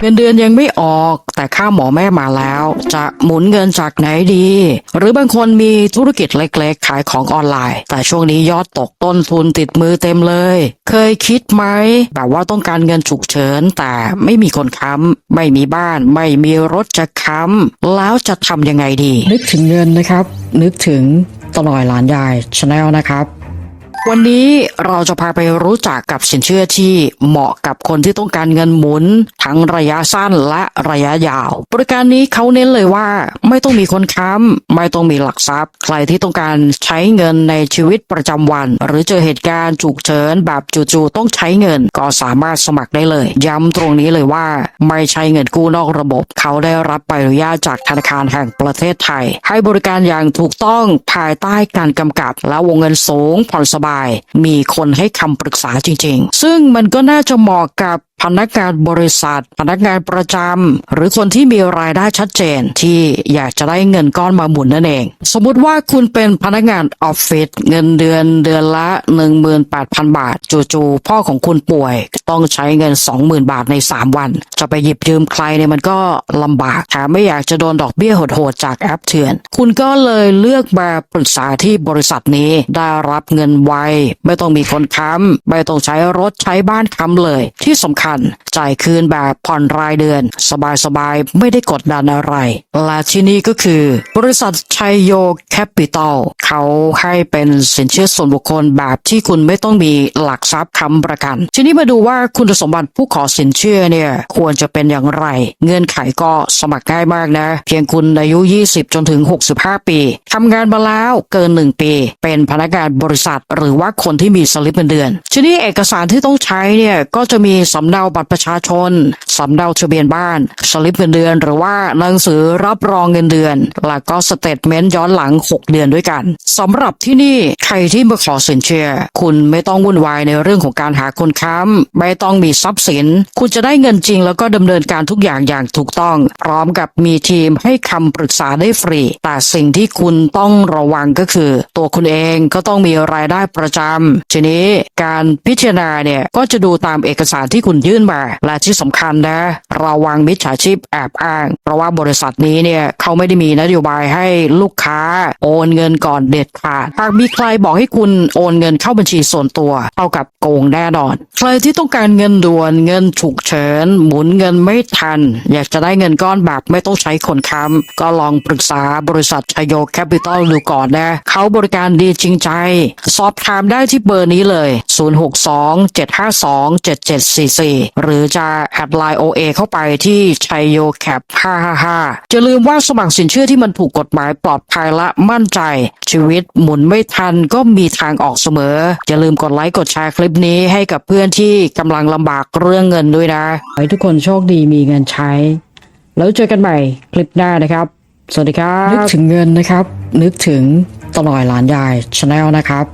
เงินเดือนยังไม่ออกแต่ค่าหมอแม่มาแล้ว จะหมุนเงินจากไหนดี หรือบางคนมีธุรกิจเล็กๆ ขายของออนไลน์ แต่ช่วงนี้ยอดตกต้นทุนติดมือเต็มเลย เคยคิดไหม แบบว่าต้องการเงินฉุกเฉิน แต่ไม่มีคนค้ำไม่มีบ้าน ไม่มีรถจะค้ำแล้วจะทำยังไงดี นึกถึงเงินนะครับ นึกถึงตลอยหลานยายชาแนลนะครับ วันนี้เราจะพาไปรู้จักกับสินเชื่อที่เหมาะกับคนที่ต้องการเงินหมุน ทั้งระยะสั้นและระยะยาว บริการนี้เขาเน้นเลยว่า ไม่ต้องมีคนค้ำไม่ต้องมีหลักทรัพย์ ใครที่ต้องการใช้เงินในชีวิตประจำวัน หรือเจอเหตุการณ์ฉุกเฉินแบบจู่ๆต้องใช้เงิน ก็สามารถสมัครได้เลย ย้ำตรงนี้เลยว่า ไม่ใช่เงินกู้นอกระบบ เขาได้รับใบอนุญาตจากธนาคารแห่งประเทศไทย ให้บริการอย่างถูกต้องภายใต้การกำกับ และวงเงินสูงผ่อนสบายมีคนให้คำปรึกษาจริงๆ ซึ่งมันก็น่าจะเหมาะกับ พนักงานบริษัท พนักงานประจำ หรือคนที่มีรายได้ชัดเจนที่อยากจะได้เงินก้อนมาหมุนนั่นเอง สมมุติว่าคุณเป็นพนักงานออฟฟิศเงินเดือนเดือนละ 18,000 บาท จู่ๆพ่อของคุณป่วย ต้องใช้เงิน 20,000 บาทใน 3 วัน จะไปหยิบยืมใครเนี่ยมันก็ลำบากแถมไม่อยากจะโดนดอกเบี้ยโหดๆจากแอปเถื่อน คุณก็เลยเลือกมาปรึกษาที่บริษัทนี้ได้รับเงินไวไม่ต้องมีคนค้ำไม่ต้องใช้รถใช้บ้านค้ำเลย ที่สำคัญจ่ายคืนแบบผ่อนรายเดือน สบายๆ ไม่ได้กดดันอะไร และที่นี่ก็คือบริษัทชัยโยแคปิตอลเขาให้เป็นสินเชื่อส่วนบุคคลแบบที่คุณไม่ต้องมีหลักทรัพย์ค้ำประกัน ทีนี้มาดูว่าคุณสมบัติผู้ขอสินเชื่อเนี่ยควรจะเป็นอย่างไร เงื่อนไขก็สมัครง่ายมากนะ เพียงคุณอายุ 20 จนถึง 65 ปีทำงานมาแล้วเกิน 1 ปี เป็นพนักงานบริษัท หรือว่าคนที่มีสลิปเงินเดือน ทีนี้เอกสารที่ต้องใช้เนี่ยก็จะมีสำเนาบัตรประชาชน สำเนาทะเบียนบ้าน สลิปเงินเดือน หรือว่าหนังสือรับรองเงินเดือน แล้วก็สเตทเมนต์ย้อนหลัง 6 เดือนด้วยกัน สำหรับที่นี่ใครที่มาขอสินเชื่อ คุณไม่ต้องวุ่นวายในเรื่องของการหาคนค้ำไม่ต้องมีทรัพย์สิน คุณจะได้เงินจริง แล้วก็ดำเนินการทุกอย่างอย่างถูกต้อง พร้อมกับมีทีมให้คำปรึกษาได้ฟรี แต่สิ่งที่คุณต้องระวังก็คือ ตัวคุณเองก็ต้องมีรายได้ประจำทีนี้การพิจารณาเนี่ยก็จะดูตามเอกสารที่คุณยื่นมา และที่สำคัญนะระวังมิจฉาชีพแอบอ้าง เพราะว่าบริษัทนี้เนี่ยเขาไม่ได้มีนโยบายให้ลูกค้า โอนเงินก่อนเด็ดขาดหากมีใครบอกให้คุณโอนเงินเข้าบัญชีส่วนตัวเท่ากับโกงแน่นอน ใครที่ต้องการเงินด่วนเงินฉุกเฉินหมุนเงินไม่ทัน อยากจะได้เงินก้อนแบบไม่ต้องใช้คนค้ำก็ลองปรึกษาบริษัทชโยแคปิตอลดูก่อนนะเขาบริการดีจริงใจ สอบถามได้ที่เบอร์นี้เลย 062-752-7744หรือจะแอดไลน์ OA เข้าไปที่ชัยโยแคป555จะลืมว่าสมัครสินเชื่อที่มันถูกกฎหมายปลอดภัยและมั่นใจ ชีวิตหมุนไม่ทันก็มีทางออกเสมอ อย่าลืมกดไลค์กดแชร์คลิปนี้ให้กับเพื่อนที่กำลังลำบากเรื่องเงินด้วยนะขอให้ทุกคนโชคดีมีเงินใช้ แล้วเจอกันใหม่คลิปหน้านะครับ สวัสดีครับ นึกถึงเงินนะครับ นึกถึงตลอยหลานยายชาแนลนะครับ